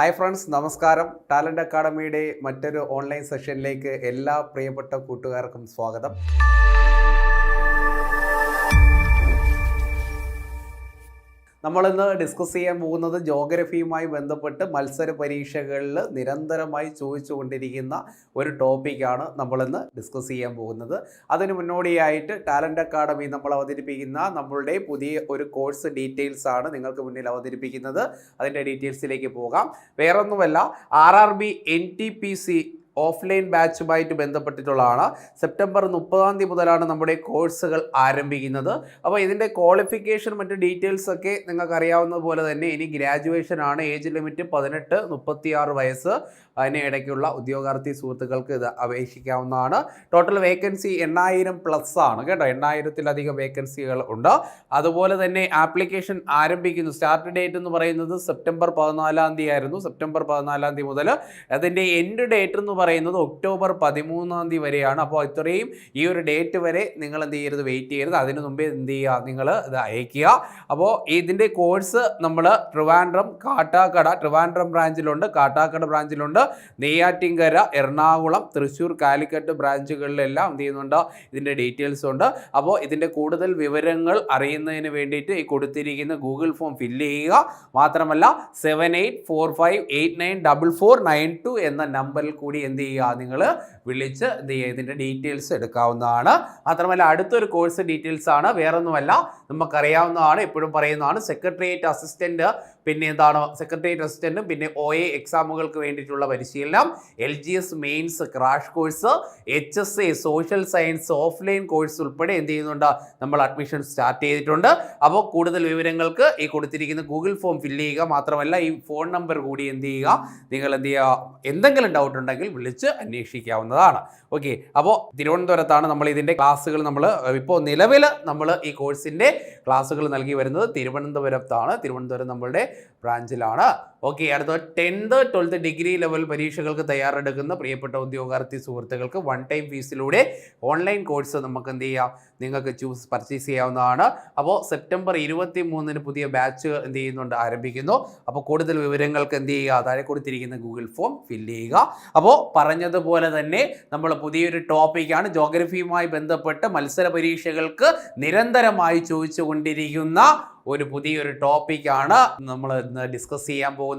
Hi friends നമസ്കാരം. Talent അക്കാഡമിയുടെ മറ്റൊരു ഓൺലൈൻ സെഷനിലേക്ക് എല്ലാ പ്രിയപ്പെട്ട കൂട്ടുകാർക്കും സ്വാഗതം. നമ്മളിന്ന് ഡിസ്കസ് ചെയ്യാൻ പോകുന്നത് ജോഗ്രഫിയുമായി ബന്ധപ്പെട്ട് മത്സര പരീക്ഷകളിൽ നിരന്തരമായി ചോദിച്ചുകൊണ്ടിരിക്കുന്ന ഒരു ടോപ്പിക്കാണ് നമ്മളിന്ന് ഡിസ്കസ് ചെയ്യാൻ പോകുന്നത്. അതിന് മുന്നോടിയായിട്ട് ടാലന്റ് അക്കാഡമി നമ്മൾ അവതരിപ്പിക്കുന്ന നമ്മളുടെ പുതിയ ഒരു കോഴ്സ് ഡീറ്റെയിൽസ് ആണ് നിങ്ങൾക്ക് മുന്നിൽ അവതരിപ്പിക്കുന്നത്. അതിന്റെ ഡീറ്റെയിൽസിലേക്ക് പോകാം. വേറൊന്നുമല്ല R R B N T P C offline ബാച്ചുമായിട്ട് ബന്ധപ്പെട്ടിട്ടുള്ളതാണ്. സെപ്റ്റംബർ മുപ്പതാം തീയതി മുതലാണ് നമ്മുടെ കോഴ്സുകൾ ആരംഭിക്കുന്നത്. അപ്പോൾ ഇതിന്റെ ക്വാളിഫിക്കേഷൻ മറ്റ് ഡീറ്റെയിൽസ് ഒക്കെ നിങ്ങൾക്ക് അറിയാവുന്ന പോലെ തന്നെ ഇനി ഗ്രാജുവേഷൻ ആണ്. ഏജ് ലിമിറ്റ് പതിനെട്ട് മുപ്പത്തിയാറ് വയസ്സ്. അതിന് ഇടയ്ക്കുള്ള ഉദ്യോഗാർത്ഥി സുഹൃത്തുക്കൾക്ക് ഇത് അപേക്ഷിക്കാവുന്നതാണ്. ടോട്ടൽ വേക്കൻസി എണ്ണായിരം പ്ലസ് ആണ് കേട്ടോ. എണ്ണായിരത്തിലധികം വേക്കൻസികൾ ഉണ്ട്. അതുപോലെ തന്നെ ആപ്ലിക്കേഷൻ ആരംഭിക്കുന്നു. സ്റ്റാർട്ട് ഡേറ്റ് എന്ന് പറയുന്നത് സെപ്റ്റംബർ പതിനാലാം തീയതി ആയിരുന്നു. സെപ്റ്റംബർ പതിനാലാം തീയതി മുതൽ അതിന്റെ എൻഡ് ഡേറ്റ് എന്ന് പറയുന്നത് ഒക്ടോബർ പതിമൂന്നാം തീയതി വരെയാണ്. അപ്പോൾ ഇത്രയും ഈ ഒരു ഡേറ്റ് വരെ നിങ്ങൾ എന്ത് ചെയ്യരുത് വെയിറ്റ് ചെയ്യരുത്. അതിന് മുമ്പേ എന്ത് ചെയ്യുക നിങ്ങൾ ഇത് അയക്കുക അപ്പോൾ ഇതിന്റെ കോഴ്സ് നമ്മൾ ട്രിവാൻഡ്രം കാട്ടാക്കട ട്രിവാൻഡ്രം ബ്രാഞ്ചിലുണ്ട് കാട്ടാക്കട ബ്രാഞ്ചിലുണ്ട് നെയ്യാറ്റിങ്കര എറണാകുളം തൃശ്ശൂർ കാലിക്കറ്റ് ബ്രാഞ്ചുകളിലെല്ലാം എന്ത് ചെയ്യുന്നുണ്ട്? ഇതിന്റെ ഡീറ്റെയിൽസ് ഉണ്ട്. അപ്പോൾ ഇതിന്റെ കൂടുതൽ വിവരങ്ങൾ അറിയുന്നതിന് വേണ്ടിയിട്ട് ഈ കൊടുത്തിരിക്കുന്ന ഗൂഗിൾ ഫോം ഫില്ല് ചെയ്യുക. മാത്രമല്ല seven eight four five eight nine double four nine two എന്ന നമ്പറിൽ കൂടി എന്ത് ചെയ്യുക? നിങ്ങൾ വിളിച്ച് എന്ത് ചെയ്യുക? ഇതിന്റെ ഡീറ്റെയിൽസ് എടുക്കാവുന്നതാണ്. മാത്രമല്ല അടുത്തൊരു കോഴ്സ് ഡീറ്റെയിൽസ് ആണ്. വേറൊന്നുമല്ല നമുക്കറിയാവുന്നതാണ് എപ്പോഴും പറയുന്നതാണ്. സെക്രട്ടേറിയറ്റ് അസിസ്റ്റന്റ് പിന്നെ എന്താണ്? സെക്രട്ടേറിയറ്റ് അസിസ്റ്റന്റും പിന്നെ ഒ എ എക്സാമുകൾക്ക് വേണ്ടിയിട്ടുള്ള പരിശീലനം L G S mains crash course H S A social science offline course ഉൾപ്പെടെ എന്ത് ചെയ്യുന്നുണ്ട്? നമ്മൾ അഡ്മിഷൻ സ്റ്റാർട്ട് ചെയ്തിട്ടുണ്ട്. അപ്പോൾ കൂടുതൽ വിവരങ്ങൾക്ക് ഈ കൊടുത്തിരിക്കുന്ന ഗൂഗിൾ ഫോം ഫില്ല് ചെയ്യുക മാത്രമല്ല ഈ ഫോൺ നമ്പർ കൂടി എന്ത് ചെയ്യുക? നിങ്ങൾ എന്ത് ചെയ്യുക? എന്തെങ്കിലും ഡൗട്ട് ഉണ്ടെങ്കിൽ വിളിച്ച് അന്വേഷിക്കാവുന്നതാണ്. ഓക്കെ അപ്പോൾ തിരുവനന്തപുരത്താണ് നമ്മൾ ഇതിന്റെ ക്ലാസ്സുകൾ നമ്മൾ ഇപ്പോൾ നിലവിൽ നമ്മൾ ഈ കോഴ്സിന്റെ ക്ലാസ്സുകൾ നൽകി വരുന്നത് തിരുവനന്തപുരത്താണ്. തിരുവനന്തപുരം നമ്മളുടെ ബ്രാഞ്ചിലാണ്. ഓക്കെ അടുത്ത ടെൻത്ത് ട്വൽത്ത് ഡിഗ്രി ലെവൽ പരീക്ഷകൾക്ക് തയ്യാറെടുക്കുന്ന പ്രിയപ്പെട്ട ഉദ്യോഗാർത്ഥി സുഹൃത്തുക്കൾക്ക് വൺ ടൈം ഫീസിലൂടെ ഓൺലൈൻ കോഴ്സ് നമുക്ക് എന്ത് ചെയ്യാം? നിങ്ങൾക്ക് ചൂസ് പർച്ചേസ് ചെയ്യാവുന്നതാണ്. അപ്പോൾ സെപ്റ്റംബർ ഇരുപത്തി മൂന്നിന് പുതിയ ബാച്ച് എന്ത് ചെയ്യുന്നുണ്ട്? ആരംഭിക്കുന്നു. അപ്പോൾ കൂടുതൽ വിവരങ്ങൾക്ക് എന്ത് ചെയ്യുക? താഴെ കൊടുത്തിരിക്കുന്ന ഗൂഗിൾ ഫോം ഫില്ല് ചെയ്യുക. അപ്പോൾ പറഞ്ഞതുപോലെ തന്നെ നമ്മൾ പുതിയൊരു ടോപ്പിക്കാണ് ജോഗ്രഫിയുമായി ബന്ധപ്പെട്ട് മത്സര പരീക്ഷകൾക്ക് നിരന്തരമായി ചോദിച്ചുകൊണ്ടിരിക്കുന്ന ഒരു പുതിയൊരു ടോപ്പിക്കാണ് നമ്മൾ ഇന്ന് ഡിസ്കസ് ചെയ്യാൻ പോകുന്നത്.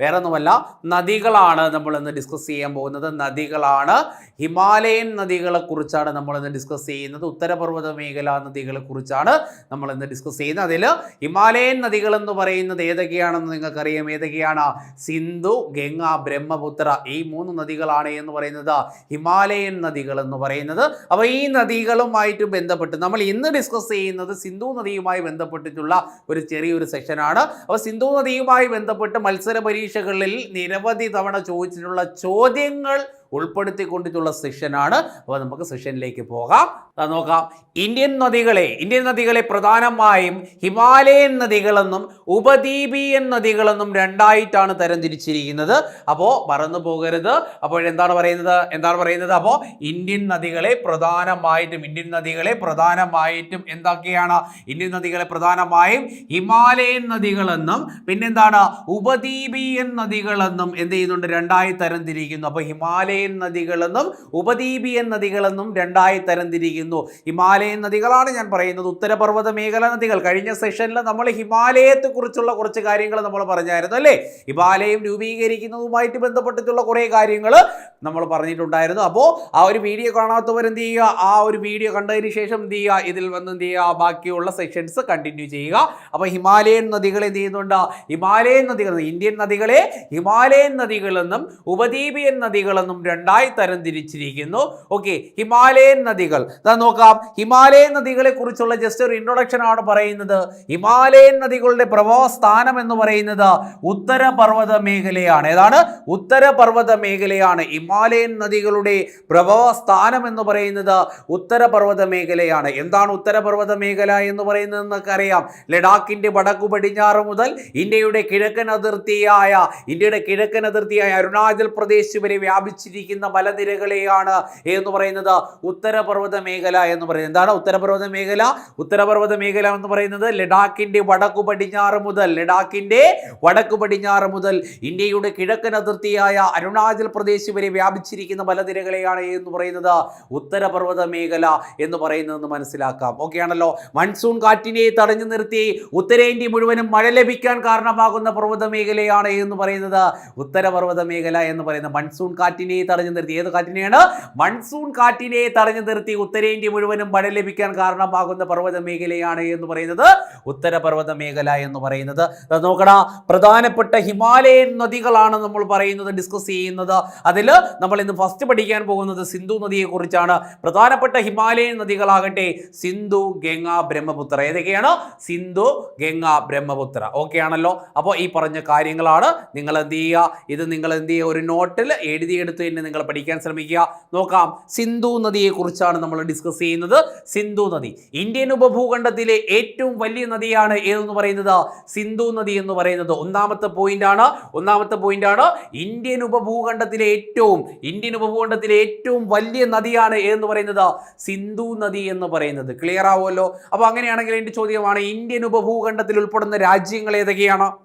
വേറെ ഒന്നുമല്ല നദികളാണ് നമ്മൾ ഇന്ന് ഡിസ്കസ് ചെയ്യാൻ പോകുന്നത്. നദികളാണ്. ഹിമാലയൻ നദികളെ കുറിച്ചാണ് നമ്മൾ ഇന്ന് ഡിസ്കസ് ചെയ്യുന്നത്. ഉത്തരപർവത മേഖലാ നദികളെ കുറിച്ചാണ് നമ്മൾ ഇന്ന് ഡിസ്കസ് ചെയ്യുന്നത്. അതിൽ ഹിമാലയൻ നദികൾ എന്ന് പറയുന്നത് ഏതൊക്കെയാണെന്ന് നിങ്ങൾക്കറിയാം. ഏതൊക്കെയാണ്? സിന്ധു ഗംഗ ബ്രഹ്മപുത്ര. ഈ മൂന്ന് നദികളാണ് എന്ന് പറയുന്നത്. ഹിമാലയൻ നദികൾ എന്ന് പറയുന്നത്. അപ്പോൾ ഈ നദികളുമായിട്ട് ബന്ധപ്പെട്ട് നമ്മൾ ഇന്ന് ഡിസ്കസ് ചെയ്യുന്നത് സിന്ധു നദിയുമായി ബന്ധപ്പെട്ടിട്ടുള്ള ഒരു ചെറിയൊരു സെഷനാണ് അപ്പോൾ സിന്ധു നദിയുമായി ബന്ധപ്പെട്ട് മത്സര പരീക്ഷകളിൽ നിരവധി തവണ ചോദിച്ചിട്ടുള്ള ചോദ്യങ്ങൾ ഉൾപ്പെടുത്തിക്കൊണ്ടിട്ടുള്ള സെഷനാണ് അപ്പോൾ നമുക്ക് സെഷനിലേക്ക് പോകാം. നോക്കാം. ഇന്ത്യൻ നദികളെ ഇന്ത്യൻ നദികളെ പ്രധാനമായും ഹിമാലയൻ നദികളെന്നും ഉപദ്വീപീയൻ നദികളെന്നും രണ്ടായിട്ടാണ് തരംതിരിച്ചിരിക്കുന്നത്. അപ്പോൾ മറന്നു പോകരുത്. അപ്പോൾ എന്താണ് പറയുന്നത്? എന്താണ് പറയുന്നത്? അപ്പോൾ ഇന്ത്യൻ നദികളെ പ്രധാനമായിട്ടും ഇന്ത്യൻ നദികളെ പ്രധാനമായിട്ടും എന്തൊക്കെയാണ്? ഇന്ത്യൻ നദികളെ പ്രധാനമായും ഹിമാലയൻ നദികളെന്നും പിന്നെന്താണ്? ഉപദ്വീപീയൻ നദികളെന്നും എന്ത് ചെയ്യുന്നുണ്ട്? രണ്ടായി തരംതിരിക്കുന്നു. അപ്പോൾ ഹിമാലയൻ നദികളെന്നും ഉപദ്വീപീയൻ നദികളെന്നും രണ്ടായി തരംതിരിക്കുന്നു. ഹിമാലയൻ നദികളാണ് ഞാൻ പറയുന്നത്. ഉത്തരപർവത മേഖല നദികൾ. കഴിഞ്ഞ സെഷനിൽ നമ്മൾ ഹിമാലയത്തെക്കുറിച്ചുള്ള കുറച്ച് കാര്യങ്ങൾ നമ്മൾ പറഞ്ഞായിരുന്നു അല്ലേ? ഹിമാലയം രൂപീകരിക്കുന്നതുമായിട്ട് ബന്ധപ്പെട്ടിട്ടുള്ള കുറേ കാര്യങ്ങൾ നമ്മൾ പറഞ്ഞിട്ടുണ്ടായിരുന്നു. അപ്പോൾ ആ ഒരു വീഡിയോ കാണാത്തവർ എന്ത് ചെയ്യുക? ആ ഒരു വീഡിയോ കണ്ടതിന് ശേഷം എന്ത് ചെയ്യുക? ഇതിൽ വന്ന് എന്ത് ചെയ്യുക? ബാക്കിയുള്ള സെഷൻസ് കണ്ടിന്യൂ ചെയ്യുക. അപ്പോൾ ഹിമാലയൻ നദികൾ എന്ത് ചെയ്യുന്നുണ്ട്? ഹിമാലയൻ നദികൾ ഇന്ത്യൻ നദികളെ ഹിമാലയൻ നദികളെന്നും ഉപദ്വീപിയൻ നദികളെന്നും രണ്ടായി തരം തിരിച്ചിരിക്കുന്നു. ഓക്കെ ഹിമാലയൻ നദികൾ. നോക്കാം. ഹിമാലയൻ നദികളെ കുറിച്ചുള്ള ജസ്റ്റ് ഒരു ഇൻട്രൊഡക്ഷൻ ആണ് പറയുന്നത്. ഹിമാലയൻ നദികളുടെ പ്രഭാവ സ്ഥാനം എന്ന് പറയുന്നത് ഉത്തരപർവത മേഖലയാണ് ഏതാണ്? ഉത്തരപർവത മേഖലയാണ് ഹിമാലയൻ നദികളുടെ പ്രഭവ സ്ഥാനം എന്ന് പറയുന്നത് ഉത്തരപർവത മേഖലയാണ് എന്താണ് ഉത്തരപർവത മേഖല എന്ന് പറയുന്നത് എന്നൊക്കെ അറിയാം ലഡാക്കിന്റെ വടക്കു പടിഞ്ഞാറ് മുതൽ ഇന്ത്യയുടെ കിഴക്കൻ അതിർത്തിയായ ഇന്ത്യയുടെ കിഴക്കൻ അതിർത്തിയായ അരുണാചൽ പ്രദേശ് വരെ വ്യാപിച്ചിരിക്കുന്ന. വ്യാപിച്ചിരിക്കുന്ന മലനിരകളെയാണ് എന്ന് പറയുന്നത് ഉത്തരപർവത മേഖല എന്ന് പറയുന്നത്. എന്താണ് ഉത്തരപർവത മേഖല? ഉത്തരപർവത മേഖല എന്ന് പറയുന്നത് ലഡാക്കിന്റെ വടക്കു പടിഞ്ഞാറ് മുതൽ ലഡാക്കിന്റെ വടക്കു പടിഞ്ഞാറ് മുതൽ ഇന്ത്യയുടെ കിഴക്കൻ അതിർത്തിയായ അരുണാചൽ പ്രദേശ് വരെ വ്യാപിച്ചിരിക്കുന്ന മലനിരകളെയാണ് എന്ന് പറയുന്നത് ഉത്തരപർവത മേഖല എന്ന് പറയുന്നതെന്ന് മനസ്സിലാക്കാം. ഓക്കെ ആണല്ലോ? മൺസൂൺ കാറ്റിനെ തടഞ്ഞു നിർത്തി ഉത്തരേന്ത്യ മുഴുവനും മഴ ലഭിക്കാൻ കാരണമാകുന്ന പർവത മേഖലയാണ് എന്ന് പറയുന്നത് ഉത്തരപർവത മേഖല എന്ന് പറയുന്നത്. മൺസൂൺ കാറ്റിനെ തടഞ്ഞു നിർത്തി. ഏത് കാറ്റിനെയാണ്? മൺസൂൺ കാറ്റിനെ തടഞ്ഞു നിർത്തി. ഉത്തരേന്ത്യ മുഴുവനും മഴ ലഭിക്കാൻ കാരണമാകുന്ന പർവത മേഖലയാണ് എന്ന് പറയുന്നത്. ഉത്തരപർവത മേഖല എന്ന് പറയുന്നത്. നോക്കടാ പ്രധാനപ്പെട്ട ഹിമാലയൻ നദികളാണ് നമ്മൾ പറയുന്നത് ഡിസ്കസ് ചെയ്യുന്നത്. അതിൽ നമ്മൾ ഇന്ന് ഫസ്റ്റ് പഠിക്കാൻ പോകുന്നത് സിന്ധു നദിയെ കുറിച്ചാണ്. പ്രധാനപ്പെട്ട ഹിമാലയൻ നദികളാകട്ടെ സിന്ധു ഗംഗ ബ്രഹ്മപുത്ര. ഏതൊക്കെയാണ്? സിന്ധു ഗംഗ ബ്രഹ്മപുത്ര. ഓക്കെ ആണല്ലോ? അപ്പോൾ ഈ പറഞ്ഞ കാര്യങ്ങളാണ്. നിങ്ങൾ എന്ത് ചെയ്യുക? ഇത് നിങ്ങൾ എന്ത് ചെയ്യുക? ഒരു നോട്ടിൽ എഴുതിയെടുത്ത് തന്നെ നിങ്ങൾ പഠിക്കാൻ ശ്രമിക്കുക. നോക്കാം സിന്ധു നദിയെക്കുറിച്ചാണ് നമ്മൾ ഡിസ്കസ് ചെയ്യുന്നത്. സിന്ധു നദി ഇന്ത്യൻ ഉപഭൂഖണ്ഡത്തിലെ ഏറ്റവും വലിയ നദിയാണ് ഏതെന്ന് പറയുന്നത്? സിന്ധു നദി എന്ന് പറയുന്നത് ഒന്നാമത്തെ പോയിന്റ് ആണ്. ഒന്നാമത്തെ പോയിന്റ് ആണ് ഇന്ത്യൻ ഉപഭൂഖണ്ഡത്തിലെ ഏറ്റവും ഇന്ത്യൻ ഉപഭൂഖണ്ഡത്തിലെ ഏറ്റവും വലിയ നദിയാണ് ഏതെന്ന് പറയുന്നത്? സിന്ധു നദി എന്ന് പറയുന്നത്. ക്ലിയർ ആവുമല്ലോ? അപ്പോൾ അങ്ങനെയാണെങ്കിൽ എന്റെ ചോദ്യമാണ് ഇന്ത്യൻ ഉപഭൂഖണ്ഡത്തിൽ ഉൾപ്പെടുന്ന രാജ്യങ്ങൾ ഏതൊക്കെയാണ്?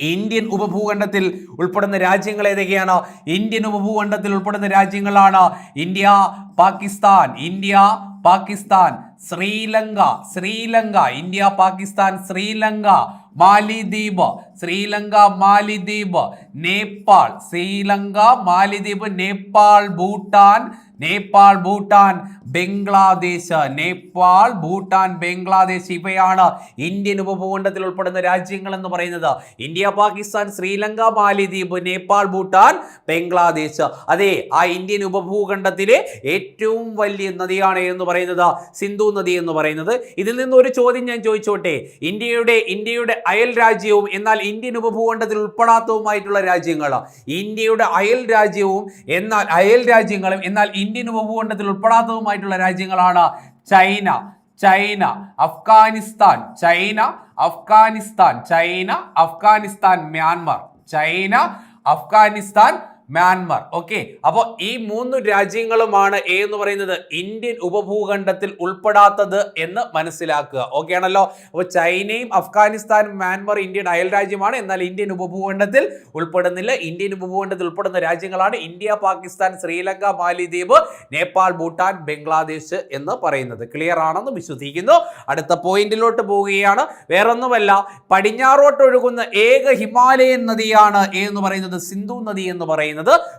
ഇന്ത്യൻ ഉപഭൂഖണ്ഡത്തിൽ ഉൾപ്പെടുന്ന രാജ്യങ്ങൾ ഏതൊക്കെയാണ്? ഇന്ത്യൻ ഉപഭൂഖണ്ഡത്തിൽ ഉൾപ്പെടുന്ന രാജ്യങ്ങളാണ് India Pakistan India Pakistan Sri Lanka Sri Lanka India Pakistan Sri Lanka മാലിദ്വീപ് ശ്രീലങ്ക മാലിദ്വീപ് നേപ്പാൾ ശ്രീലങ്ക മാലിദ്വീപ് നേപ്പാൾ ഭൂട്ടാൻ നേപ്പാൾ ഭൂട്ടാൻ ബംഗ്ലാദേശ്. നേപ്പാൾ ഭൂട്ടാൻ ബംഗ്ലാദേശ് ഇവയാണ് ഇന്ത്യൻ ഉപഭൂഖണ്ഡത്തിൽ ഉൾപ്പെടുന്ന രാജ്യങ്ങൾ എന്ന് പറയുന്നത്. ഇന്ത്യ പാകിസ്ഥാൻ ശ്രീലങ്ക മാലിദ്വീപ് നേപ്പാൾ ഭൂട്ടാൻ ബംഗ്ലാദേശ്. അതെ ആ ഇന്ത്യൻ ഉപഭൂഖണ്ഡത്തിലെ ഏറ്റവും വലിയ നദിയാണ് എന്ന് പറയുന്നത് സിന്ധു നദി എന്ന് പറയുന്നത്. ഇതിൽ നിന്ന് ഒരു ചോദ്യം ഞാൻ ചോദിച്ചോട്ടെ? ഇന്ത്യയുടെ ഇന്ത്യയുടെ അയൽ രാജ്യവും എന്നാൽ ഇന്ത്യൻ ഉപഭൂഖണ്ഡത്തിൽ ഉൾപ്പെടാത്തതുമായിട്ടുള്ള രാജ്യങ്ങൾ ഇന്ത്യയുടെ അയൽ രാജ്യവും എന്നാൽ അയൽ രാജ്യങ്ങളും എന്നാൽ ഇന്ത്യൻ ഉപഭൂഖണ്ഡത്തിൽ ഉൾപ്പെടാത്തതുമായിട്ടുള്ള രാജ്യങ്ങളാണ് China China Afghanistan China Afghanistan China Afghanistan Myanmar. China Afghanistan Myanmar. Okay. അപ്പോൾ ഈ മൂന്ന് രാജ്യങ്ങളുമാണ് എ എന്ന് പറയുന്നത്? ഇന്ത്യൻ ഉപഭൂഖണ്ഡത്തിൽ ഉൾപ്പെടാത്തത് എന്ന് മനസ്സിലാക്കുക. ഓക്കെ ആണല്ലോ? അപ്പോൾ ചൈനയും അഫ്ഗാനിസ്ഥാനും മ്യാൻമാർ ഇന്ത്യൻ അയൽ രാജ്യമാണ്. എന്നാൽ ഇന്ത്യൻ ഉപഭൂഖണ്ഡത്തിൽ ഉൾപ്പെടുന്നില്ല. ഇന്ത്യൻ ഉപഭൂഖണ്ഡത്തിൽ ഉൾപ്പെടുന്ന രാജ്യങ്ങളാണ് ഇന്ത്യ പാകിസ്ഥാൻ ശ്രീലങ്ക മാലിദ്വീപ് നേപ്പാൾ ഭൂട്ടാൻ ബംഗ്ലാദേശ് എന്ന് പറയുന്നത്. ക്ലിയർ ആണെന്ന് വിശ്വസിക്കുന്നു. അടുത്ത പോയിന്റിലോട്ട് പോവുകയാണ്. വേറൊന്നുമല്ല. പടിഞ്ഞാറോട്ട് ഒഴുകുന്ന ഏക ഹിമാലയൻ നദിയാണ് എന്ന് പറയുന്നത്? സിന്ധു നദി എന്ന് പറയുന്നത്.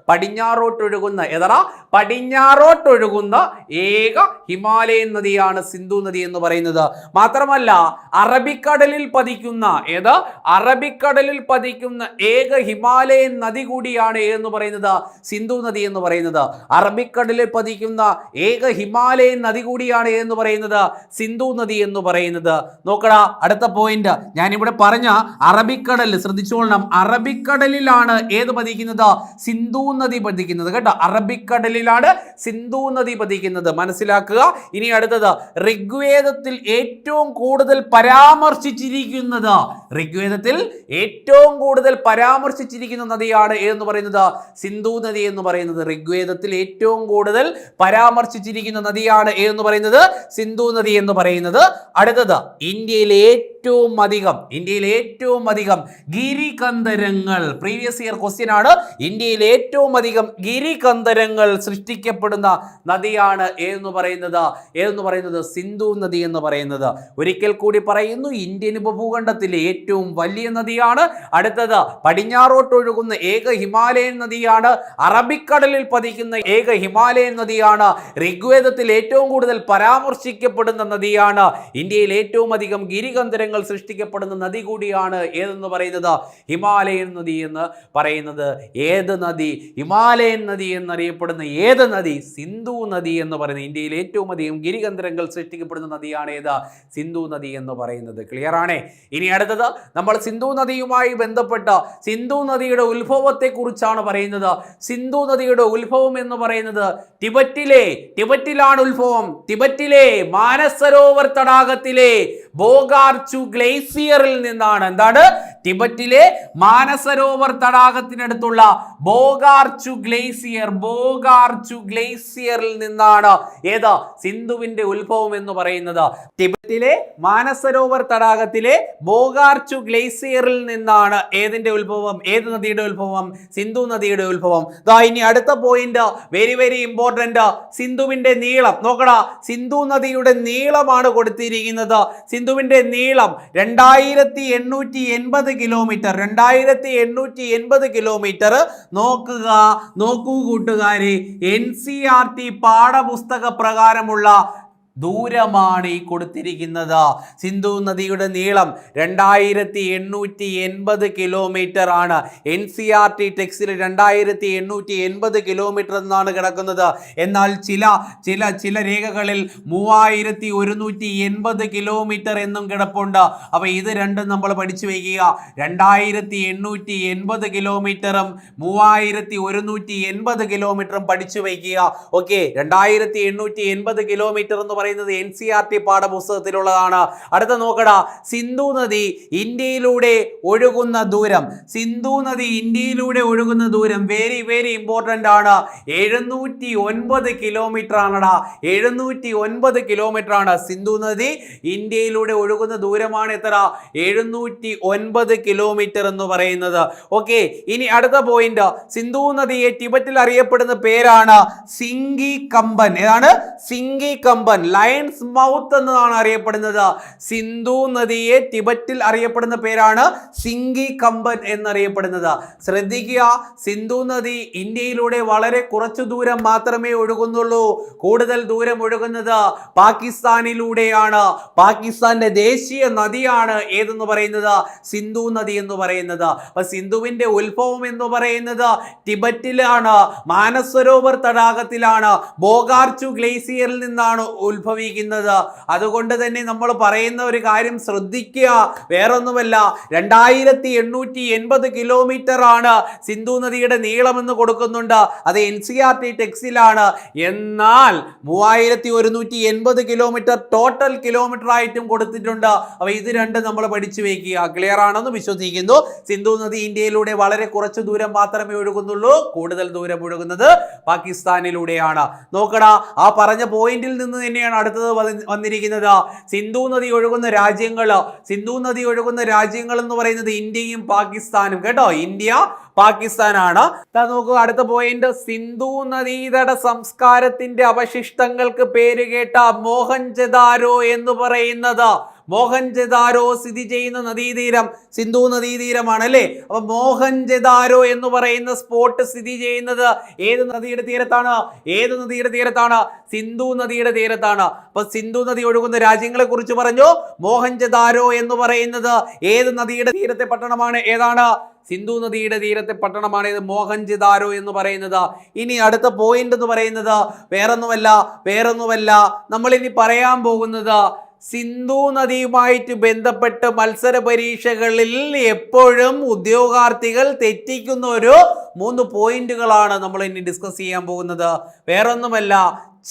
പടിഞ്ഞാറോട്ട് ഒഴുകുന്ന എതറ പടിഞ്ഞാറോട്ടൊഴുകുന്ന ഏക ഹിമാലയൻ നദിയാണ് സിന്ധു നദി എന്ന് പറയുന്നത്. മാത്രമല്ല അറബിക്കടലിൽ പതിക്കുന്ന ഏത്? അറബിക്കടലിൽ പതിക്കുന്ന ഏക ഹിമാലയൻ നദി കൂടിയാണ് എന്ന് പറയുന്നത്? സിന്ധു നദി എന്ന് പറയുന്നത്. അറബിക്കടലിൽ പതിക്കുന്ന ഏക ഹിമാലയൻ നദി കൂടിയാണ് എന്ന് പറയുന്നത്? സിന്ധു നദി എന്ന് പറയുന്നത്. നോക്കടാ അടുത്ത പോയിന്റ് ഞാനിവിടെ പറഞ്ഞ അറബിക്കടൽ ശ്രദ്ധിച്ചുകൊള്ളണം അറബിക്കടലിലാണ് ഏത് പതിക്കുന്നത്? സിന്ധു നദി പതിക്കുന്നത് കേട്ടോ. അറബിക്കടലിലാണ് സിന്ധു നദി പതിക്കുന്നത്. മനസ്സിലാക്കുക? ഇനി അടുത്തത് ഋഗ്വേദത്തിൽ ഏറ്റവും കൂടുതൽ പരാമർശിച്ചിരിക്കുന്നത് ഋഗ്വേദത്തിൽ ഏറ്റവും കൂടുതൽ പരാമർശിച്ചിരിക്കുന്ന നദിയാണ് എന്ന് പറയുന്നത്? സിന്ധു നദി എന്ന് പറയുന്നത്. ഋഗ്വേദത്തിൽ ഏറ്റവും കൂടുതൽ പരാമർശിച്ചിരിക്കുന്ന നദിയാണ് എന്ന് പറയുന്നത്? സിന്ധു നദി എന്ന് പറയുന്നത്. അടുത്തത് ഇന്ത്യയിലെ ഏറ്റവും അധികം ഇന്ത്യയിൽ ഏറ്റവും അധികം ഗിരികന്ധരങ്ങൾ. പ്രീവിയസ് ഇയർ ക്വസ്റ്റ്യൻ ആണ്. ഇന്ത്യയിൽ ഏറ്റവും അധികം ഗിരികന്ധരങ്ങൾ സൃഷ്ടിക്കപ്പെടുന്ന നദിയാണ് ഏതെന്ന് പറയുന്നത്? ഏതെന്ന് പറയുന്നത്? സിന്ധു നദി എന്ന് പറയുന്നത്. ഒരിക്കൽ കൂടി പറയുന്നു ഇന്ത്യൻ ഉപഭൂഖണ്ഡത്തിലെ ഏറ്റവും വലിയ നദിയാണ്. അടുത്തത് പടിഞ്ഞാറോട്ട് ഒഴുകുന്ന ഏക ഹിമാലയൻ നദിയാണ്. അറബിക്കടലിൽ പതിക്കുന്ന ഏക ഹിമാലയൻ നദിയാണ്. ഋഗ്വേദത്തിൽ ഏറ്റവും കൂടുതൽ പരാമർശിക്കപ്പെടുന്ന നദിയാണ്. ഇന്ത്യയിൽ ഏറ്റവും അധികം ഗിരികന്ധരങ്ങൾ സൃഷ്ടിക്കപ്പെടുന്ന നദി കൂടിയാണ് ഏതെന്ന് പറയുന്നത്? ഹിമാലയൻ നദി എന്ന് പറയുന്നത്. ഏത് നദി? ഹിമാലയൻ നദി എന്നറിയപ്പെടുന്ന ഏത് നദി? സിന്ധു നദി എന്ന് പറയുന്നത്. ഇന്ത്യയിൽ ഏറ്റവും അധികം ഗിരികന്ധരങ്ങൾ സൃഷ്ടിക്കപ്പെടുന്ന നദിയാണ് ഏത്? സിന്ധു നദി എന്ന് പറയുന്നത്. ക്ലിയർ ആണേ? ഇനി അടുത്തത് നമ്മൾ സിന്ധു നദിയുമായി ബന്ധപ്പെട്ട സിന്ധു നദിയുടെ ഉത്ഭവത്തെ കുറിച്ചാണ് പറയുന്നത്. സിന്ധു നദിയുടെ ഉത്ഭവം എന്ന് പറയുന്നത് ടിബറ്റിലെ ടിബറ്റിലാണ് ഉത്ഭവം. ടിബറ്റിലെ മാനസരോവർ തടാകത്തിലെ ബോഗാർച്ചു ഗ്ലേസിയറിൽ നിന്നാണ്. എന്താണ്? ടിബറ്റിലെ മാനസരോവർ തടാകത്തിനടുത്തുള്ള ബോഗാർച്ചു ഗ്ലേസിയർ ബോഗാർച്ചു ഗ്ലേസിയറിൽ നിന്നാണ്. ഏത്? സിന്ധുവിന്റെ ഉത്ഭവം എന്ന് പറയുന്നത്. ടിബറ്റിലെ മാനസരോവർ തടാകത്തിലെ ബോഗാർച്ചു ഗ്ലേസിയറിൽ നിന്നാണ്. ഏതിന്റെ ഉത്ഭവം? ഏത് നദിയുടെ ഉത്ഭവം? സിന്ധു നദിയുടെ ഉത്ഭവം. ദാ ഇനി അടുത്ത പോയിന്റ് വെരി വെരി ഇമ്പോർട്ടന്റ് സിന്ധുവിന്റെ നീളം. നോക്കടാ സിന്ധു നദിയുടെ നീളമാണ് കൊടുത്തിരിക്കുന്നത്. സിന്ധുവിന്റെ നീളം രണ്ടായിരത്തി എണ്ണൂറ്റി എൺപത് കിലോമീറ്റർ. രണ്ടായിരത്തി എണ്ണൂറ്റി എൺപത് കിലോമീറ്റർ. നോക്കുക നോക്കൂ കൂട്ടുകാരെ എൻ സി ആർ ടി പാഠപുസ്തക പ്രകാരമുള്ള ദൂരമാണ് ഈ കൊടുത്തിരിക്കുന്നത്. സിന്ധു നദിയുടെ നീളം രണ്ടായിരത്തി എണ്ണൂറ്റി എൺപത് കിലോമീറ്റർ ആണ്. എൻ സി ആർ ടി ടെക്സ്റ്റിൽ രണ്ടായിരത്തി എണ്ണൂറ്റി എൺപത് കിലോമീറ്റർ എന്നാണ് കിടക്കുന്നത്. എന്നാൽ ചില ചില ചില രേഖകളിൽ മൂവായിരത്തി ഒരുന്നൂറ്റി എൺപത് കിലോമീറ്റർ എന്നും കിടപ്പുണ്ട്. അപ്പോൾ ഇത് രണ്ടും നമ്മൾ പഠിച്ചു വയ്ക്കുക. രണ്ടായിരത്തി എണ്ണൂറ്റി എൺപത് കിലോമീറ്ററും മൂവായിരത്തി ഒരുന്നൂറ്റി എൺപത് കിലോമീറ്ററും പഠിച്ചു വയ്ക്കുക. ഓക്കെ രണ്ടായിരത്തി എണ്ണൂറ്റി എൺപത് കിലോമീറ്റർ എന്ന് പറയുന്നത് എൻ സി ആർ ടി പാഠപുസ്തകത്തിലുള്ളതാണ്. അടുത്ത നോക്കടാ സിന്ധു നദി ഇന്ത്യയിലൂടെ ഒഴുകുന്ന ദൂരം. സിന്ധു നദി ഇന്ത്യയിലൂടെ ഒഴുകുന്ന ദൂരം വെരി വെരി ഇമ്പോർട്ടന്റ് ആണ്. എഴുന്നൂറ്റി ഒൻപത് കിലോമീറ്റർ ആണടാ. എഴുന്നൂറ്റി ഒൻപത് കിലോമീറ്റർ ആണ്. സിന്ധു നദി ഇന്ത്യയിലൂടെ ഒഴുകുന്ന ദൂരമാണ് എത്ര എഴുന്നൂറ്റി ഒൻപത് കിലോമീറ്റർ എന്ന് പറയുന്നത്. ഓക്കെ ഇനി അടുത്ത പോയിന്റ് സിന്ധു നദിയെ ടിബറ്റിൽ അറിയപ്പെടുന്ന പേരാണ് സിംഗി കമ്പൻ ഏതാണ്? സിംഗി കമ്പൻ ലയൺസ് മൗത്ത് എന്നതാണ് അറിയപ്പെടുന്നത്. സിന്ധു നദിയെ ടിബറ്റിൽ അറിയപ്പെടുന്ന പേരാണ് സിംഗി കമ്പൻ എന്നറിയപ്പെടുന്നത്. ശ്രദ്ധിക്കുക സിന്ധു നദി ഇന്ത്യയിലൂടെ വളരെ കുറച്ചു ദൂരം മാത്രമേ ഒഴുകുന്നുള്ളൂ. കൂടുതൽ ദൂരം ഒഴുകുന്നത് പാകിസ്ഥാനിലൂടെയാണ്. പാകിസ്ഥാന്റെ ദേശീയ നദിയാണ് ഏതെന്ന് പറയുന്നത്? സിന്ധു നദി എന്ന് പറയുന്നത്. അപ്പൊ സിന്ധുവിന്റെ ഉത്ഭവം എന്ന് പറയുന്നത് ടിബറ്റിലാണ്. മാനസരോവർ തടാകത്തിലാണ്. ബോഗാർച്ചു ഗ്ലേസിയറിൽ നിന്നാണ് ഉത്ഭവിക്കുന്നത്. അതുകൊണ്ട് തന്നെ നമ്മൾ പറയുന്ന ഒരു കാര്യം ശ്രദ്ധിക്കുക. വേറൊന്നുമല്ല രണ്ടായിരത്തി എണ്ണൂറ്റി എൺപത് കിലോമീറ്റർ ആണ് സിന്ധു നദിയുടെ നീളമെന്ന് കൊടുക്കുന്നുണ്ട്. അത് എൻ സി ആർ ടി ടെക്സിലാണ്. എന്നാൽ മൂവായിരത്തി ഒരുന്നൂറ്റി എൺപത് കിലോമീറ്റർ ടോട്ടൽ കിലോമീറ്റർ ആയിട്ടും കൊടുത്തിട്ടുണ്ട്. അപ്പൊ ഇത് രണ്ട് നമ്മൾ പഠിച്ചു വെക്കുക ക്ലിയർ ആണെന്ന് വിശ്വസിക്കുന്നു. സിന്ധു നദി ഇന്ത്യയിലൂടെ വളരെ കുറച്ച് ദൂരം മാത്രമേ ഒഴുകുന്നുള്ളൂ. കൂടുതൽ ദൂരം ഒഴുകുന്നത് പാകിസ്ഥാനിലൂടെയാണ്. നോക്കടാ ആ പറഞ്ഞ പോയിന്റിൽ നിന്ന് തന്നെയാണ് അടുത്തത് വന്ന് വന്നിരിക്കുന്നത്. സിന്ധു നദി ഒഴുകുന്ന രാജ്യങ്ങൾ സിന്ധു നദി ഒഴുകുന്ന രാജ്യങ്ങൾ എന്ന് പറയുന്നത് ഇന്ത്യയും പാകിസ്ഥാനും. കേട്ടോ? ഇന്ത്യ പാകിസ്ഥാനാണ്. നോക്കുക നോക്കൂ അടുത്ത പോയിന്റ് സിന്ധു നദീതട സംസ്കാരത്തിന്റെ അവശിഷ്ടങ്ങൾക്ക് പേരുകേട്ട മോഹൻജദാരോ എന്ന് പറയുന്നത്. മോഹൻജദാരോ സ്ഥിതി ചെയ്യുന്ന നദീതീരം സിന്ധു നദീതീരമാണ് അല്ലേ അപ്പൊ മോഹൻജദാരോ എന്ന് പറയുന്ന സ്പോട്ട് സ്ഥിതി ചെയ്യുന്നത് ഏത് നദിയുടെ തീരത്താണ്? ഏത് നദിയുടെ തീരത്താണ്? സിന്ധു നദിയുടെ തീരത്താണ്. അപ്പൊ സിന്ധു നദി ഒഴുകുന്ന രാജ്യങ്ങളെ കുറിച്ച് പറഞ്ഞു? മോഹൻജദാരോ എന്ന് പറയുന്നത് ഏത് നദിയുടെ തീരത്തെ പട്ടണമാണ്? ഏതാണ്? സിന്ധു നദിയുടെ തീരത്തെ പട്ടണമാണ് ഇത് മോഹൻജിദാരോ എന്ന് പറയുന്നത്. ഇനി അടുത്ത പോയിന്റ് എന്ന് പറയുന്നത് വേറൊന്നുമല്ല വേറൊന്നുമല്ല. നമ്മൾ ഇനി പറയാൻ പോകുന്നത് സിന്ധു നദിയുമായിട്ട് ബന്ധപ്പെട്ട് മത്സര പരീക്ഷകളിൽ എപ്പോഴും ഉദ്യോഗാർത്ഥികൾ തെറ്റിക്കുന്ന ഒരു മൂന്ന് പോയിന്റുകളാണ് നമ്മൾ ഇനി ഡിസ്കസ് ചെയ്യാൻ പോകുന്നത്. വേറൊന്നുമല്ല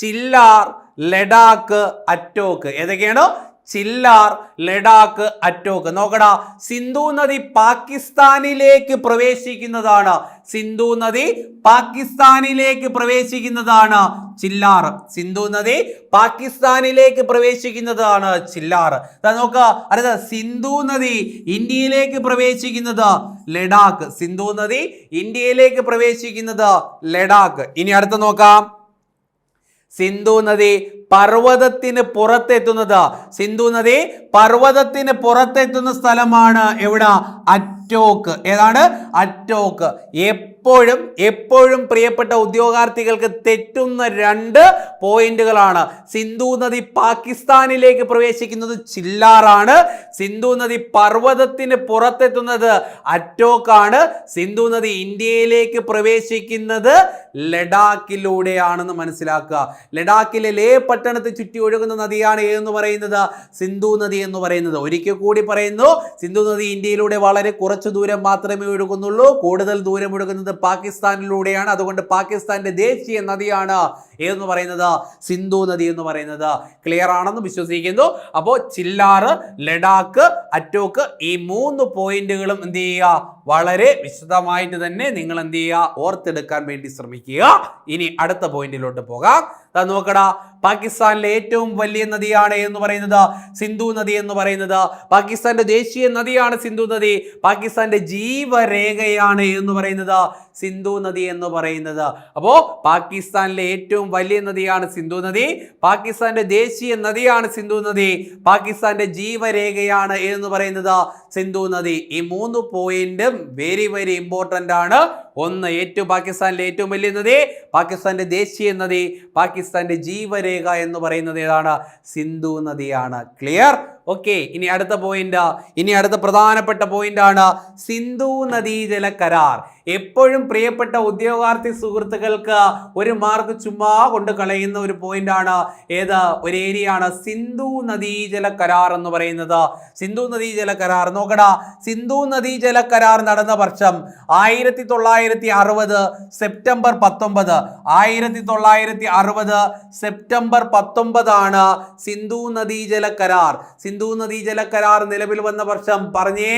ചില്ലാർ ലഡാക്ക് അറ്റോക്ക്. ഏതൊക്കെയാണ്? ചില്ലാർ ലഡാക്ക് അറ്റോക്ക് നോക്കടാ സിന്ധു നദി പാകിസ്ഥാനിലേക്ക് പ്രവേശിക്കുന്നതാണ്. സിന്ധു നദി പാകിസ്ഥാനിലേക്ക് പ്രവേശിക്കുന്നതാണ് ചില്ലാർ. സിന്ധു നദി പാകിസ്ഥാനിലേക്ക് പ്രവേശിക്കുന്നതാണ് ചില്ലാർ. നോക്ക അടുത്ത സിന്ധു നദി ഇന്ത്യയിലേക്ക് പ്രവേശിക്കുന്നത് ലഡാക്ക്. സിന്ധു നദി ഇന്ത്യയിലേക്ക് പ്രവേശിക്കുന്നത് ലഡാക്ക്. ഇനി അടുത്ത നോക്കാം. സിന്ധു നദി പർവതത്തിന് പുറത്തെത്തുന്നത്. സിന്ധു നദി പർവതത്തിന് പുറത്തെത്തുന്ന സ്ഥലമാണ് എവിടെ? അറ്റോക്ക് ഏതാണ്? അറ്റോക്ക് എപ്പോഴും എപ്പോഴും പ്രിയപ്പെട്ട ഉദ്യോഗാർത്ഥികൾക്ക് തെറ്റുന്ന രണ്ട് പോയിന്റുകളാണ്. സിന്ധു നദി പാകിസ്ഥാനിലേക്ക് പ്രവേശിക്കുന്നത് ചില്ലാറാണ്. സിന്ധു നദി പർവതത്തിന് പുറത്തെത്തുന്നത് അറ്റോക്കാണ്. സിന്ധു നദി ഇന്ത്യയിലേക്ക് പ്രവേശിക്കുന്നത് ലഡാക്കിലൂടെയാണെന്ന് മനസ്സിലാക്കുക. ലഡാക്കിലെ ലേ പട്ടണത്തെ ചുറ്റി ഒഴുകുന്ന നദിയാണ് ഏതെന്ന് പറയുന്നത്? സിന്ധു നദി എന്ന് പറയുന്നത്. ഒരിക്കൽ കൂടി പറയുന്നു സിന്ധു നദി ഇന്ത്യയിലൂടെ വളരെ കുറച്ച് ദൂരം മാത്രമേ ഒഴുകുന്നുള്ളൂ. കൂടുതൽ ദൂരം ഒഴുകുന്നത് പാകിസ്ഥാനിലൂടെയാണ്. അതുകൊണ്ട് പാകിസ്ഥാന്റെ ദേശീയ നദിയാണ് ഏതെന്ന് പറയുന്നത്? സിന്ധു നദി എന്ന് പറയുന്നത്. ക്ലിയർ ആണെന്ന് വിശ്വസിക്കുന്നു. അപ്പോൾ ചില്ലാറ് ലഡാക്ക് അറ്റോക്ക് ഈ മൂന്ന് പോയിന്റുകളും എന്ത് ചെയ്യുക? വളരെ വിശദമായിട്ട് തന്നെ നിങ്ങൾ എന്ത് ചെയ്യുക? ഓർത്തെടുക്കാൻ വേണ്ടി ശ്രമിക്കുക. ഇനി അടുത്ത പോയിന്റിലോട്ട് പോകാം. നോക്കടാ പാകിസ്ഥാനിലെ ഏറ്റവും വലിയ നദിയാണ് എന്ന് പറയുന്നത് സിന്ധു നദി എന്ന് പറയുന്നത്. പാകിസ്ഥാന്റെ ദേശീയ നദിയാണ് സിന്ധു നദി. പാകിസ്ഥാന്റെ ജീവരേഖയാണ് എന്ന് പറയുന്നത് സിന്ധു നദി എന്ന് പറയുന്നത്. അപ്പോൾ പാകിസ്ഥാനിലെ ഏറ്റവും വലിയ നദിയാണ് സിന്ധു നദി. പാകിസ്ഥാന്റെ ദേശീയ നദിയാണ് സിന്ധു നദി. പാകിസ്ഥാന്റെ ജീവരേഖയാണ് എന്ന് പറയുന്നത് സിന്ധു നദി. ഈ മൂന്ന് പോയിന്റും വെരി വെരി ഇമ്പോർട്ടന്റ് ആണ്. ഒന്ന് ഏറ്റവും പാകിസ്ഥാനിലെ ഏറ്റവും വലിയ നദി പാകിസ്ഥാന്റെ ദേശീയ നദി പാകിസ്ഥാന്റെ ജീവരേഖ എന്ന് പറയുന്നത് ഏതാണ്? സിന്ധു നദിയാണ്. ക്ലിയർ ഓക്കെ ഇനി അടുത്ത പോയിന്റ് ഇനി അടുത്ത പ്രധാനപ്പെട്ട പോയിന്റ് ആണ് സിന്ധു നദീജല കരാർ. എപ്പോഴും പ്രിയപ്പെട്ട ഉദ്യോഗാർത്ഥി സുഹൃത്തുക്കൾക്ക് ഒരു മാർക്ക് ചുമ്മാ കൊണ്ട് കളയുന്ന ഒരു പോയിന്റ് ആണ്. ഏത്? ഒരു ഏരിയ ആണ് സിന്ധു നദീജല കരാർ എന്ന് പറയുന്നത്. സിന്ധു നദീജല കരാർ. നോക്കടാ സിന്ധു നദീജല കരാർ നടന്ന വർഷം ആയിരത്തി തൊള്ളായിരത്തി അറുപത് സെപ്റ്റംബർ പത്തൊമ്പത്. ആയിരത്തി തൊള്ളായിരത്തി അറുപത് സെപ്റ്റംബർ പത്തൊമ്പതാണ് സിന്ധു നദീജല കരാർ. സിന്ധു നദീജല കരാർ നിലവിൽ വന്ന വർഷം പറഞ്ഞേ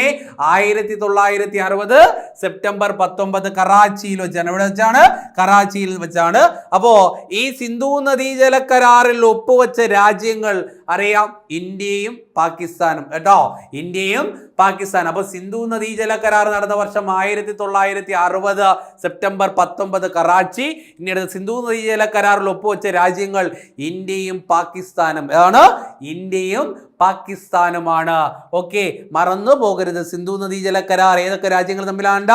ആയിരത്തി തൊള്ളായിരത്തി അറുപത് സെപ്റ്റംബർ പത്തൊമ്പത് കറാച്ചിയിൽ വെച്ചാണ്. എവിടെ വെച്ചാണ്? കറാച്ചിയിൽ വെച്ചാണ്. അപ്പോ ഈ സിന്ധു നദീജല കരാറിൽ ഒപ്പുവെച്ച രാജ്യങ്ങൾ അറിയാം. ഇന്ത്യയും പാകിസ്ഥാനും. കേട്ടോ? ഇന്ത്യയും പാകിസ്ഥാൻ അപ്പൊ സിന്ധു നദീജല കരാർ നടന്ന വർഷം ആയിരത്തി തൊള്ളായിരത്തി അറുപത് സെപ്റ്റംബർ പത്തൊമ്പത് കറാച്ചി. സിന്ധു സിന്ധു നദീജല കരാറിൽ ഒപ്പുവെച്ച രാജ്യങ്ങൾ ഇന്ത്യയും പാകിസ്ഥാനും. ഏതാണ്? ഇന്ത്യയും പാകിസ്ഥാനുമാണ്. ഓക്കെ മറന്നു പോകരുത്. സിന്ധു നദീജല കരാർ ഏതൊക്കെ രാജ്യങ്ങൾ തമ്മിലാണ്ട?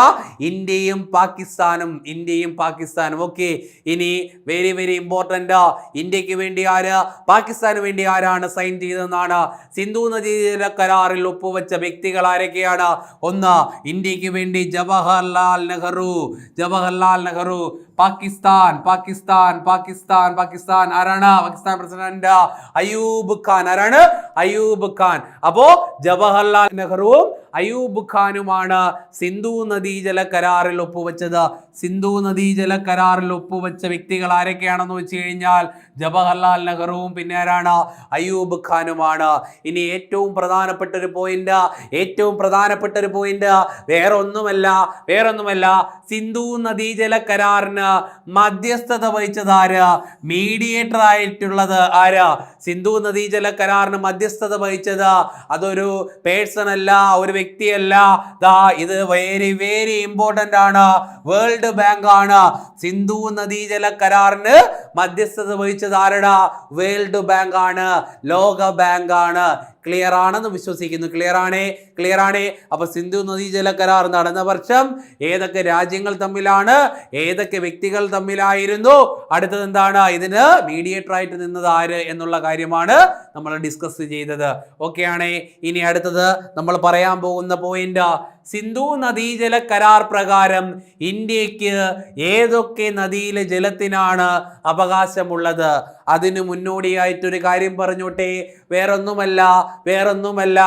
ഇന്ത്യയും പാകിസ്ഥാനും ഇന്ത്യയും പാകിസ്ഥാനും. ഓക്കെ ഇനി വെരി വെരി ഇമ്പോർട്ടന്റ് ഇന്ത്യയ്ക്ക് വേണ്ടി ആര്? പാകിസ്ഥാന് വേണ്ടി ആരാണ് സൈൻ ചെയ്തതെന്നാണ് സിന്ധു നദീജല കരാറിൽ ഒപ്പുവെച്ച വ്യക്തികൾ ആരൊക്കെയാണ്? ഒന്ന് ഇന്ത്യയ്ക്ക് വേണ്ടി ജവഹർലാൽ നെഹ്റു. ജവഹർലാൽ നെഹ്റു പാകിസ്ഥാൻ പാകിസ്ഥാൻ പാകിസ്ഥാൻ പാകിസ്ഥാൻ. ആരാണ്? പാകിസ്ഥാൻ പ്രസിഡന്റ് അയൂബ് ഖാൻ. ആരാണ്? അയൂബ് ഖാൻ. അപ്പോ ജവഹർലാൽ നെഹ്റുവും അയൂബ് ഖാനുമാണ് സിന്ധു നദീജല കരാറിൽ ഒപ്പുവെച്ചത്. സിന്ധു നദീജല കരാറിൽ ഒപ്പുവെച്ച വ്യക്തികൾ ആരൊക്കെയാണെന്ന് വെച്ച് കഴിഞ്ഞാൽ ജവഹർലാൽ നെഹ്റുവും പിന്നെ ആരാണ്? അയൂബ് ഖാനുമാണ്. ഇനി ഏറ്റവും പ്രധാനപ്പെട്ട ഒരു പോയിന്റ് ഏറ്റവും പ്രധാനപ്പെട്ട ഒരു പോയിന്റ് വേറൊന്നുമല്ല വേറൊന്നുമല്ല. സിന്ധു നദീജല കരാറിന് മധ്യസ്ഥത വഹിച്ചത് ആര്? മീഡിയേറ്റർ ആയിട്ടുള്ളത് ആര്? സിന്ധു നദീജല കരാറിന് മധ്യസ്ഥത വഹിച്ചത് അതൊരു പേഴ്സൺ അല്ല ഒരു വ്യക്തിയല്ല. ദാ ഇത് വെരി വെരി ഇമ്പോർട്ടന്റ് ആണ്. വേൾഡ് ബാങ്ക് ആണ്. സിന്ധു നദീജല കരാറിന് മധ്യസ്ഥത വഹിച്ചത് ആരടാ? വേൾഡ് ബാങ്ക് ആണ്. ലോക ബാങ്ക് ആണ്. ക്ലിയർ ആണെന്ന് വിശ്വസിക്കുന്നു. ക്ലിയർ ആണേ? ക്ലിയർ ആണേ? അപ്പൊ സിന്ധു നദീജല കരാർ നടന്ന വർഷം? ഏതൊക്കെ രാജ്യങ്ങൾ തമ്മിലാണ്? ഏതൊക്കെ വ്യക്തികൾ തമ്മിലായിരുന്നു? അടുത്തത് എന്താണ്? ഇതിന് മീഡിയേറ്റർ ആയിട്ട് നിന്നത് ആര് എന്നുള്ള കാര്യമാണ് നമ്മൾ ഡിസ്കസ് ചെയ്തത്. ഓക്കെ ആണേ? ഇനി അടുത്തത് നമ്മൾ പറയാൻ പോകുന്ന പോയിന്റ് സിന്ധു നദീജല കരാർ പ്രകാരം ഇന്ത്യയ്ക്ക് ഏതൊക്കെ നദിയിലെ ജലത്തിനാണ് അവകാശമുള്ളത്? അതിനു മുന്നോടിയായിട്ടൊരു കാര്യം പറഞ്ഞോട്ടെ. വേറൊന്നുമല്ല വേറൊന്നുമല്ല.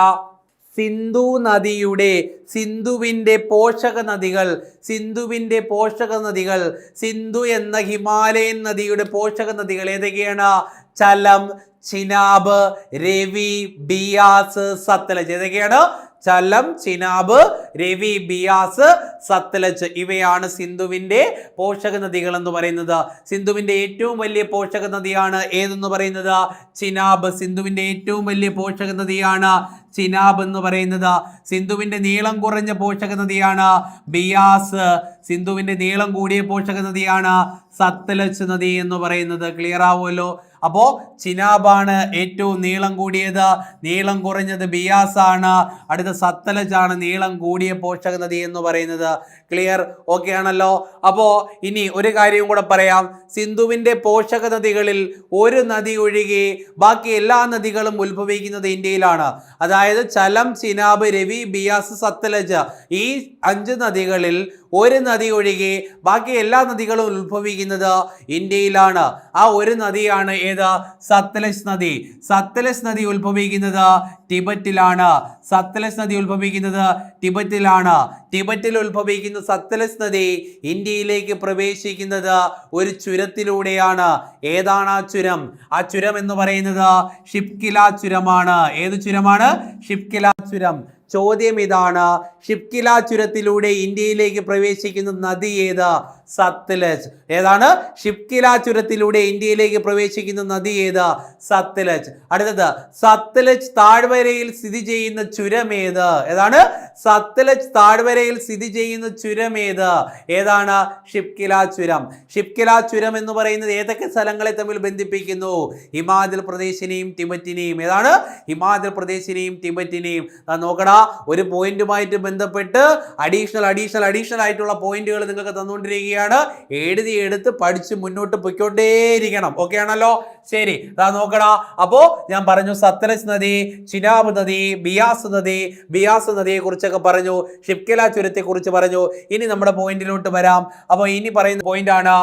സിന്ധു നദിയുടെ സിന്ധുവിന്റെ പോഷക നദികൾ സിന്ധുവിന്റെ പോഷക നദികൾ സിന്ധു എന്ന ഹിമാലയൻ നദിയുടെ പോഷക നദികൾ ഏതൊക്കെയാണ്? ചലം ചിനാബ് രവി ബിയാസ് സത്ലജ് ഏതൊക്കെയാണ്? ചലം ചിനാബ് രവി ബിയാസ് സത്ലജ് ഇവയാണ് സിന്ധുവിന്റെ പോഷക നദികൾ എന്ന് പറയുന്നത്. സിന്ധുവിന്റെ ഏറ്റവും വലിയ പോഷക നദിയാണ് ഏതെന്ന് പറയുന്നത്? ചിനാബ്. സിന്ധുവിന്റെ ഏറ്റവും വലിയ പോഷക നദിയാണ് ചിനാബ് എന്ന് പറയുന്നത്. സിന്ധുവിന്റെ നീളം കുറഞ്ഞ പോഷക നദിയാണ് ബിയാസ്. സിന്ധുവിന്റെ നീളം കൂടിയ പോഷക നദിയാണ് സത്ലജ് നദി എന്ന് പറയുന്നത്. ക്ലിയർ ആവുമല്ലോ? അപ്പോൾ ചിനാബാണ് ഏറ്റവും നീളം കൂടിയത്. നീളം കുറഞ്ഞത് ബിയാസ് ആണ് അടുത്ത സത്തലജ് ആണ് നീളം കൂടിയ പോഷക നദി എന്ന് പറയുന്നത്. ക്ലിയർ ഓക്കെ ആണല്ലോ. അപ്പോൾ ഇനി ഒരു കാര്യം കൂടെ പറയാം. സിന്ധുവിന്റെ പോഷക നദികളിൽ ഒരു നദി ഒഴികെ ബാക്കി എല്ലാ നദികളും ഉത്ഭവിക്കുന്നത് ഇന്ത്യയിലാണ്. അതായത് ചലം ചിനാബ് രവി ബിയാസ് സത്തലജ് ഈ അഞ്ച് നദികളിൽ ഒരു നദി ഒഴികെ ബാക്കി എല്ലാ നദികളും ഉത്ഭവിക്കുന്നത് ഇന്ത്യയിലാണ്. ആ ഒരു നദിയാണ് ഏത്? സത്ലജ് നദി. സത്ലജ് നദി ഉത്ഭവിക്കുന്നത് ടിബറ്റിലാണ്. സത്ലജ് നദി ഉത്ഭവിക്കുന്നത് ടിബറ്റിലാണ്. ടിബറ്റിൽ ഉത്ഭവിക്കുന്ന സത്ലജ് നദി ഇന്ത്യയിലേക്ക് പ്രവേശിക്കുന്നത് ഒരു ചുരത്തിലൂടെയാണ്. ഏതാണ് ആ ചുരം? ആ ചുരം എന്ന് പറയുന്നത് ഷിപ്കില ചുരമാണ്. ഏത് ചുരമാണ്? ഷിപ്കില ചുരം. ചോദ്യം ഇതാണ്. ഷിപ്കില ചുരത്തിലൂടെ ഇന്ത്യയിലേക്ക് പ്രവേശിക്കുന്ന നദി ഏത്? സത്ലജ്. ഏതാണ്? ഷിപ്കില ചുരത്തിലൂടെ ഇന്ത്യയിലേക്ക് പ്രവേശിക്കുന്ന നദി ഏത്? സത്ലജ്. അടുത്തത് സത്ലജ് താഴ്വരയിൽ സ്ഥിതി ചെയ്യുന്ന ചുരം ഏത്? ഏതാണ്? സത്ലജ് താഴ്വരയിൽ സ്ഥിതി ചെയ്യുന്ന ചുരം ഏത്? ഏതാണ്? ഷിപ്കില ചുരം. ഷിപ്കില ചുരം എന്ന് പറയുന്നത് ഏതൊക്കെ സ്ഥലങ്ങളെ തമ്മിൽ ബന്ധിപ്പിക്കുന്നു? ഹിമാചൽ പ്രദേശിനെയും ടിബറ്റിനെയും. ഏതാണ്? ഹിമാചൽ പ്രദേശിനെയും ടിബറ്റിനെയും. നോക്കടാ ഒരു പോയിന്റുമായിട്ട് ബന്ധപ്പെട്ട് അഡീഷണൽ അഡീഷണൽ അഡീഷണൽ ആയിട്ടുള്ള പോയിന്റുകൾ നിങ്ങൾക്ക് തന്നുകൊണ്ടിരിക്കുകയാണ്. എഴുതി എടുത്ത് പഠിച്ച് മുന്നോട്ട് പൊയ്ക്കൊണ്ടേയിരിക്കണം. ഓക്കെ ആണല്ലോ? ശരി. അതാ നോക്കടാ. അപ്പോ ഞാൻ പറഞ്ഞു സത്ലജ് നദി ചിനാബ് നദി ബിയാസ് നദി ബിയാസ് നദിയെ കുറിച്ചൊക്കെ പറഞ്ഞു ഷിപ്കല ചുരത്തെ കുറിച്ച് പറഞ്ഞു. ഇനി നമ്മുടെ പോയിന്റിലോട്ട് വരാം. അപ്പോൾ ഇനി പറയുന്ന പോയിന്റ് ആണ്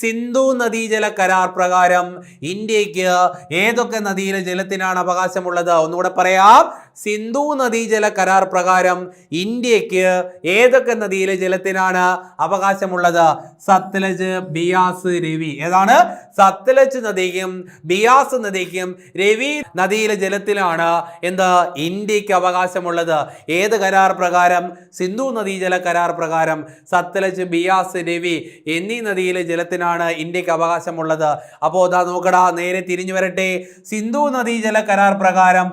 സിന്ധു നദീജല കരാർ പ്രകാരം ഇന്ത്യയ്ക്ക് ഏതൊക്കെ നദിയിലെ ജലത്തിനാണ് അവകാശമുള്ളത്? ഒന്നുകൂടെ പറയാം. സിന്ധു നദീജല കരാർ പ്രകാരം ഇന്ത്യയ്ക്ക് ഏതൊക്കെ നദിയിലെ ജലത്തിനാണ് അവകാശമുള്ളത്? സത്ലജ് ബിയാസ് രവി. ഏതാണ്? സത്ലജ് നദിക്കും ബിയാസ് നദിക്കും രവി നദിയിലെ ജലത്തിലാണ് എന്ത് ഇന്ത്യയ്ക്ക് അവകാശമുള്ളത്. ഏത് കരാർ പ്രകാരം? സിന്ധു നദീജല കരാർ പ്രകാരം സത്ലജ് ബിയാസ് രവി എന്നീ നദിയിലെ ജലത്തിനാണ് ഇന്ത്യയ്ക്ക് അവകാശമുള്ളത്. അപ്പോൾ അതാ നോക്കടാ നേരെ തിരിഞ്ഞു വരട്ടെ. സിന്ധു നദീജല കരാർ പ്രകാരം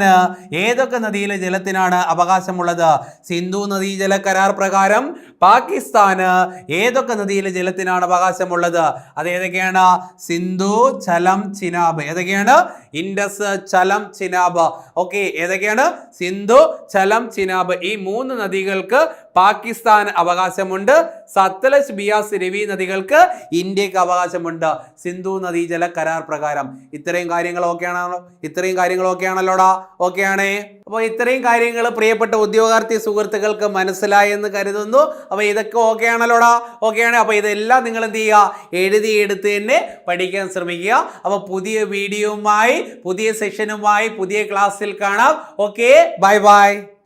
പാകിസ്ഥാന് ഏതൊക്കെ നദിയിലെ ജലത്തിനാണ് അവകാശമുള്ളത്? സിന്ധു നദീജല കരാർ പ്രകാരം പാകിസ്ഥാന് ഏതൊക്കെ നദിയിലെ ജലത്തിനാണ് അവകാശമുള്ളത്? അത് ഏതൊക്കെയാണ്? സിന്ധു ചലം ചിനാബ്. ഏതൊക്കെയാണ്? ഇൻഡസ് ചലം ചിനാബ്. ഓക്കെ ഏതൊക്കെയാണ്? സിന്ധു ചലം ചിനാബ്. ഈ മൂന്ന് നദികൾക്ക് പാകിസ്ഥാൻ അവകാശമുണ്ട്. സത്ലജ് ബിയാസ് രവി നദികൾക്ക് ഇന്ത്യയ്ക്ക് അവകാശമുണ്ട്. സിന്ധു നദീജല കരാർ പ്രകാരം. ഇത്രയും കാര്യങ്ങളൊക്കെയാണല്ലോ ആണല്ലോ ഇത്രയും കാര്യങ്ങളൊക്കെയാണല്ലോടാ ഓക്കെ ആണല്ലോടാ ഓക്കെ ആണേ അപ്പോൾ ഇത്രയും കാര്യങ്ങൾ പ്രിയപ്പെട്ട ഉദ്യോഗാർത്ഥി സുഹൃത്തുക്കൾക്ക് മനസ്സിലായെന്ന് കരുതുന്നു. അപ്പോൾ ഇതൊക്കെ ഓക്കെ ആണല്ലോടാ ഓക്കെ അപ്പോൾ ഇതെല്ലാം നിങ്ങൾ എന്ത് ചെയ്യുക? എഴുതിയെടുത്ത് തന്നെ പഠിക്കാൻ ശ്രമിക്കുക. അപ്പോൾ പുതിയ വീഡിയോയുമായി പുതിയ സെഷനുമായി പുതിയ ക്ലാസ്സിൽ കാണാം. Okay bye bye